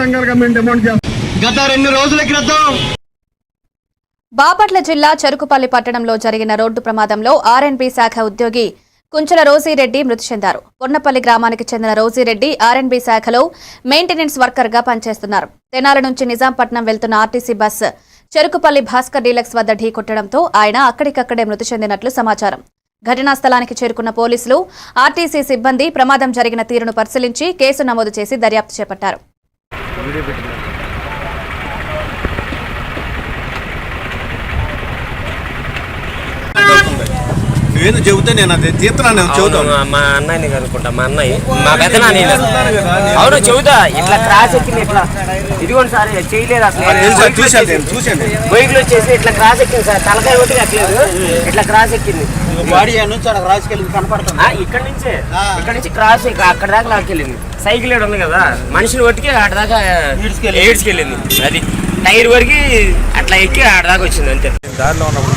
సంఘాలుగా మేము డిమాండ్ చేస్తాం. గత రెండు రోజుల క్రితం బాపట్ల జిల్లా చెరుకుపల్లి పట్టణంలో జరిగిన రోడ్డు ప్రమాదంలో ఆర్ఎన్బి శాఖ ఉద్యోగి కుంచెల రోజీరెడ్డి మృతి చెందారు. పొన్నపల్లి గ్రామానికి చెందిన రోజీరెడ్డి ఆర్ఎన్బి శాఖలో మెయింటెనెన్స్ వర్కర్గా పనిచేస్తున్నారు. తెనాల నుంచి నిజాంపట్నం వెళ్తున్న RTC bus Cherukupalli Bhaskar deluxe వద్ద ఢీకొట్టడంతో ఆయన అక్కడికక్కడే మృతి చెందినట్లు సమాచారం. ఘటనా స్థలానికి చేరుకున్న పోలీసులు ఆర్టీసీ సిబ్బంది ప్రమాదం జరిగిన తీరును పరిశీలించి కేసు నమోదు చేసి దర్యాప్తు చేపట్టారు. వీడియో పెట్టినారు నువ్వేందుకు చెబితే నేను అది తీస్తున్నాను నేను చెబుతాను. మా అన్నయ్యని కనుక్కుంటా మా అన్నయ్య. మా పెద్ద నాన్న అవును చెబుతా. ఇట్లా క్రాస్ ఎక్కింది ఇట్లా. ఇదిగోండి సార్ ఇది చేయలేదు అసలు. తెలుసా? చూశాను నేను చూశాను బైక్లో వచ్చేసి ఇట్లా క్రాస్ ఎక్కింది సార్. తలకాయ ఒకటి ఎక్కలేదు ఇట్లా క్రాస్ ఎక్కింది. బాడీ నుంచి అక్కడ రాసుకెళ్ళి కనపడుతుంది. ఆ, ఇక్కడ నుంచే. ఇక్కడ నుంచి క్రాస్ ఎక్కి అక్కడ దాకా లాక్కెళ్ళింది. సైకిల్ ఏడు ఉంది కదా. మనిషిని కొట్టుకి ఆడ దాకా ఏడ్చుకెళ్ళింది. అది టైర్ వరకు అట్లా ఎక్కి ఆడ దాకా వచ్చింది అంతే. దారిలో ఉన్నప్పుడు